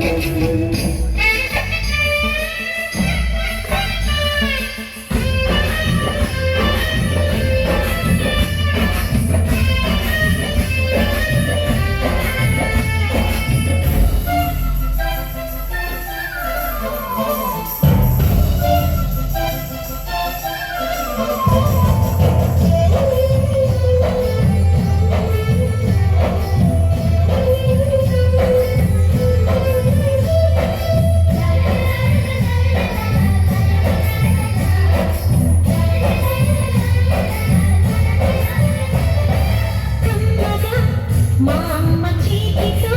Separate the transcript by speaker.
Speaker 1: Thank you. మా అమ్మ చేతితో